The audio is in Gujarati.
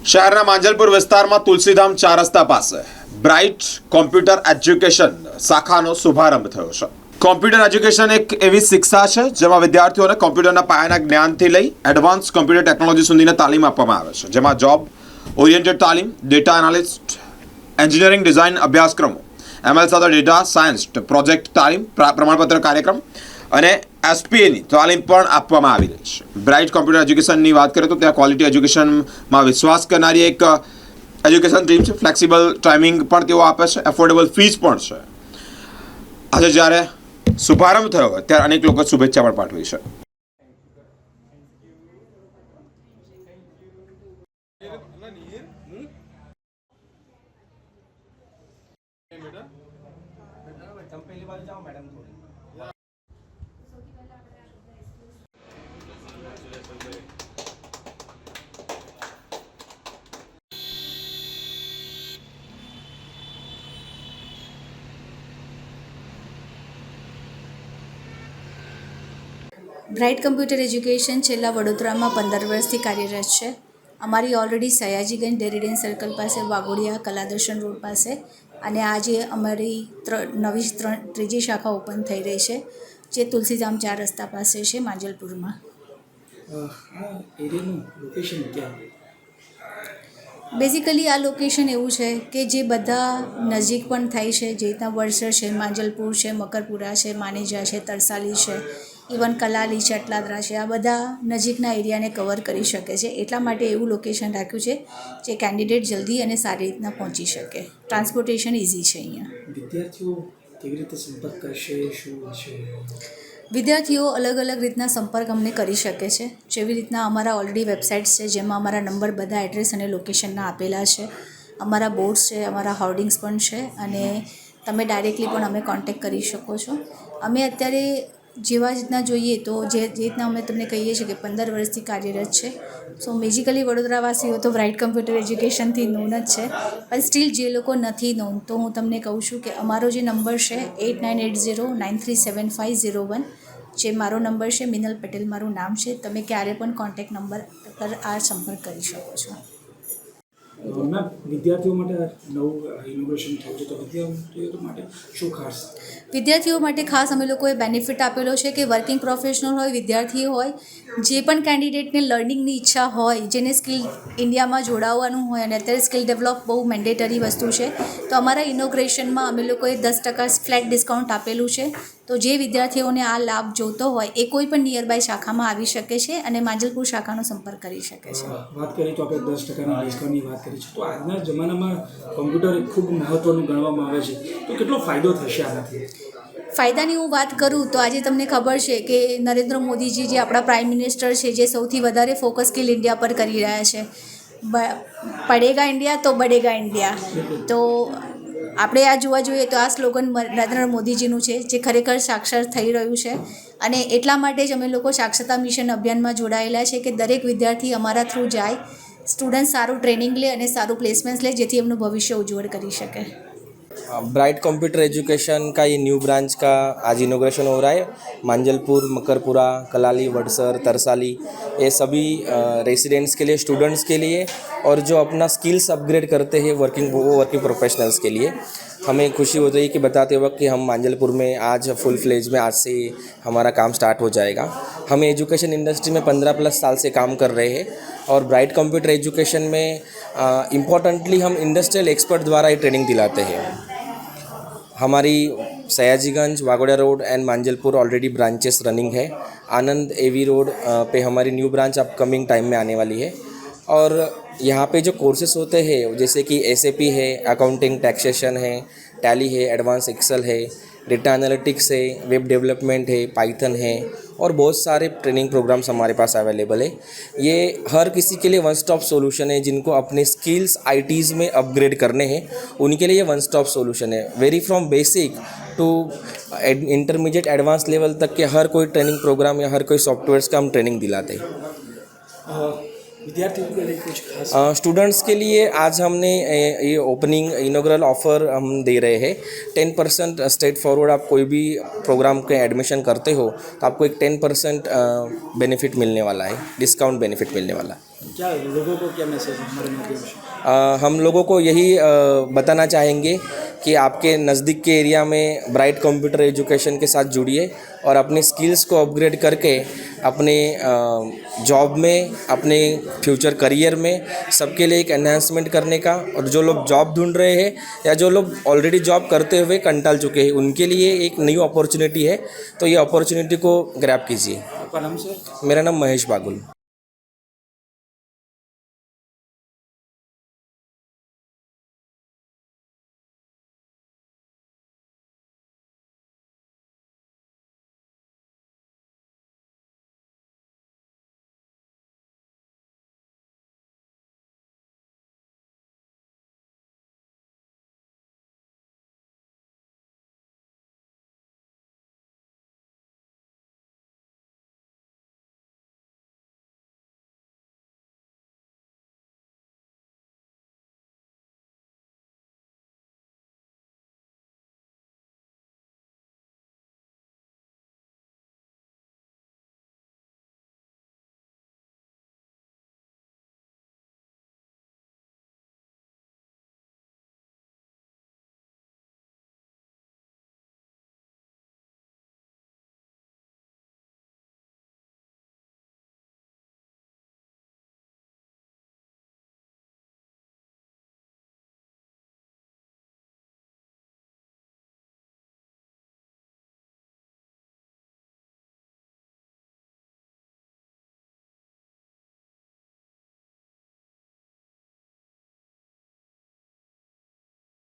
શહેરના માંજલપુર વિસ્તારમાં તુલસીધામ ચાર રસ્તા પાસે બ્રાઇટ કોમ્પ્યુટર એજ્યુકેશન શાખાનો શુભારંભ થયો છે. કોમ્પ્યુટર એજ્યુકેશન એક એવી શિક્ષા છે જેમાં વિદ્યાર્થીઓને કોમ્પ્યુટરના પાયાના જ્ઞાનથી લઈ એડવાન્સ કોમ્પ્યુટર ટેકનોલોજી સુધીની તાલીમ આપવામાં આવે છે. જેમાં જોબ ઓરિએન્ટેડ તાલીમ ડેટા એનાલિસ્ટ એન્જિનિયરિંગ ડિઝાઇન અભ્યાસક્રમો એમએલ સાથે ડેટા સાયન્સ પ્રોજેક્ટ તાલીમ પ્રમાણપત્ર કાર્યક્રમ અને એસપીએની તાલીમ પણ આપવામાં આવી રહી છે. બ્રાઇટ કોમ્પ્યુટર એજ્યુકેશનની વાત કરીએ તો ત્યાં ક્વોલિટી એજ્યુકેશનમાં વિશ્વાસ કરનારી એક એજ્યુકેશન ટીમ છે. ફ્લેક્સિબલ ટાઈમિંગ પણ તેઓ આપે છે. એફોર્ડેબલ ફીસ પણ છે. આજે જ્યારે શુભારંભ થયો ત્યારે અનેક લોકો શુભેચ્છા પણ પાઠવી છે. તમે પહેલી વાર જાઓ મેડમ થોડી. બ્રાઇટ કમ્પ્યુટર એજ્યુકેશન છેલ્લા વડોદરામાં પંદર વર્ષથી કાર્યરત છે. અમારી ઓલરેડી સયાજીગંજ ડેરીડેન સર્કલ પાસે વાઘોડિયા કલાદર્શન રોડ પાસે અને આજે અમારી ત્રણ નવી ત્રણ ત્રીજી શાખા ઓપન થઈ રહી છે જે તુલસીધામ ચાર રસ્તા પાસે છે માંજલપુરમાં. બેઝિકલી આ લોકેશન એવું છે કે જે બધા નજીક પણ થાય છે જે રીતના વડસર છે માંજલપુર છે મકરપુરા છે માનેજા છે તરસાલી છે ઇવન કલાલી છે અટલાદરા છે આ બધા નજીકના એરિયાને કવર કરી શકે છે. એટલા માટે એવું લોકેશન રાખ્યું છે જે કેન્ડિડેટ જલ્દી અને સારી રીતના પહોંચી શકે. ટ્રાન્સપોર્ટેશન ઇઝી છે અહીંયા. વિદ્યાર્થીઓ કેવી રીતે સંપર્ક કરશે? શું હશે? વિદ્યાર્થીઓ અલગ અલગ રીતના સંપર્ક અમને કરી શકે છે. જેવી રીતના અમારા ઓલરેડી વેબસાઇટ્સ છે જેમાં અમારા નંબર બધા એડ્રેસ અને લોકેશનના આપેલા છે. અમારા બોર્ડ્સ છે અમારા હોર્ડિંગ્સ પણ છે અને તમે ડાયરેક્ટલી પણ અમે કોન્ટેક્ટ કરી શકો છો. અમે અત્યારે જેવા રીતના જોઈએ તો જે જે રીતના અમે તમને કહીએ છીએ કે પંદર વર્ષથી કાર્યરત છે. સો બેઝિકલી વડોદરાવાસીઓ તો બ્રાઇટ કમ્પ્યુટર એજ્યુકેશનથી નોન જ છે. પણ સ્ટીલ જે લોકો નથી નોન તો હું તમને કહું છું કે અમારો જે નંબર છે eight nine eight zero nine three seven five zero one જે મારો નંબર છે, મિનલ પટેલ મારું નામ છે, તમે ક્યારે પણ કોન્ટેક્ટ નંબર પર આ સંપર્ક કરી શકો છો. વિદ્યાર્થીઓ માટે નવું ઇનોવેશન થયું છે, તો વિદ્યાર્થીઓ માટે શું ખાસ? વિદ્યાર્થીઓ માટે ખાસ અમે લોકોએ બેનિફિટ આપેલો છે કે વર્કિંગ પ્રોફેશનલ હોય વિદ્યાર્થીઓ હોય, જે પણ કેન્ડિડેટને લર્નિંગની ઈચ્છા હોય, જેને સ્કિલ ઇન્ડિયામાં જોડાવવાનું હોય અને અત્યારે સ્કિલ ડેવલપ બહુ મેન્ડેટરી વસ્તુ છે, તો અમારા ઇનોગ્રેશનમાં અમે લોકોએ દસ ટકા ફ્લેટ ડિસ્કાઉન્ટ આપેલું છે. તો જે વિદ્યાર્થીઓને આ લાભ જોતો હોય એ કોઈ પણ નિયર બાય શાખામાં આવી શકે છે અને માંજલપુર શાખાનો સંપર્ક કરી શકે છે. વાત કરીએ તો આપણે દસ ટકાના ડિસ્કાઉન્ટની વાત કરી છે. તો આજના જમાનામાં કોમ્પ્યુટર ખૂબ મહત્ત્વનું ગણવામાં આવે છે. તો કેટલો ફાયદો થશે આનાથી? ફાયદાની હું વાત કરું તો આજે તમને ખબર છે કે નરેન્દ્ર મોદીજી જે આપણા પ્રાઇમ મિનિસ્ટર છે જે સૌથી વધારે ફોકસ સ્કિલ ઇન્ડિયા પર કરી રહ્યા છે. પડેગા ઇન્ડિયા તો બડેગા ઇન્ડિયા તો આપણે આ જોવા જોઈએ તો આ સ્લોગન નરેન્દ્ર મોદીજીનું છે, જે ખરેખર સાક્ષર થઈ રહ્યું છે. અને એટલા માટે જ અમે લોકો સાક્ષરતા મિશન અભિયાનમાં જોડાયેલા છે કે દરેક વિદ્યાર્થી અમારા થ્રુ જાય, સ્ટુડન્ટ સારું ટ્રેનિંગ લે અને સારું પ્લેસમેન્ટ લે, જેથી એમનું ભવિષ્ય ઉજ્જવળ કરી શકે. ब्राइट कंप्यूटर एजुकेशन का ये न्यू ब्रांच का आज इनोग्रेशन हो रहा है। मांजलपुर, मकरपुरा, कलाली, वडसर, तरसाली, ये सभी रेसिडेंट्स के लिए स्टूडेंट्स के लिए और जो अपना स्किल्स अपग्रेड करते हैं वर्किंग वो वर्किंग प्रोफेशनल्स के लिए, हमें खुशी हो रही है कि बताते वक्त कि हम मांजलपुर में आज फुल फ्लेज में आज से हमारा काम स्टार्ट हो जाएगा। हम एजुकेशन इंडस्ट्री में पंद्रह प्लस साल से काम कर रहे हैं और ब्राइट कंप्यूटर एजुकेशन में इम्पोर्टेंटली हम इंडस्ट्रियल एक्सपर्ट द्वारा ये ट्रेनिंग दिलाते हैं। हमारी Sayajiganj, Vagoda road and Manjalpur already branches running है। आनंद एवी रोड पे हमारी न्यू ब्रांच अपकमिंग टाइम में आने वाली है। और यहाँ पे जो कोर्सेस होते हैं, जैसे कि एसएपी है अकाउंटिंग टैक्सेशन है टैली है, एडवांस एक्सेल है, डेटा एनालिटिक्स है, वेब डेवलपमेंट है, पाइथन है और बहुत सारे ट्रेनिंग प्रोग्राम्स हमारे पास अवेलेबल है। ये हर किसी के लिए वन स्टॉप सॉल्यूशन है, जिनको अपने स्किल्स आईटीज़ में अपग्रेड करने हैं, उनके लिए ये वन स्टॉप सॉल्यूशन है very from basic to intermediate advance level तक के हर कोई ट्रेनिंग प्रोग्राम या हर कोई सॉफ्टवेयर्स का हम ट्रेनिंग दिलाते हैं। અ, विद्यार्थियों के लिए कुछ खास स्टूडेंट्स के लिए आज हमने ए, ये ओपनिंग इनोग्रल ऑफर हम दे रहे हैं टेन परसेंट स्ट्रेट फॉरवर्ड आप कोई भी प्रोग्राम के एडमिशन करते हो तो आपको एक टेन परसेंट बेनिफिट मिलने वाला है डिस्काउंट बेनिफिट मिलने वाला है क्या लोगों को क्या मैसेज हम लोगों को यही बताना चाहेंगे कि आपके नज़दीक के एरिया में ब्राइट कंप्यूटर एजुकेशन के साथ जुड़िए और अपने स्किल्स को अपग्रेड करके अपने जॉब में अपने फ्यूचर करियर में सबके लिए एक एनहांसमेंट करने का और जो लोग जॉब ढूंढ रहे हैं या जो लोग ऑलरेडी जॉब करते हुए कंटाल चुके हैं उनके लिए एक न्यू अपॉर्चुनिटी है। तो ये अपॉर्चुनिटी को ग्रैप कीजिए। आपका नाम सर मेरा नाम महेश बागुल।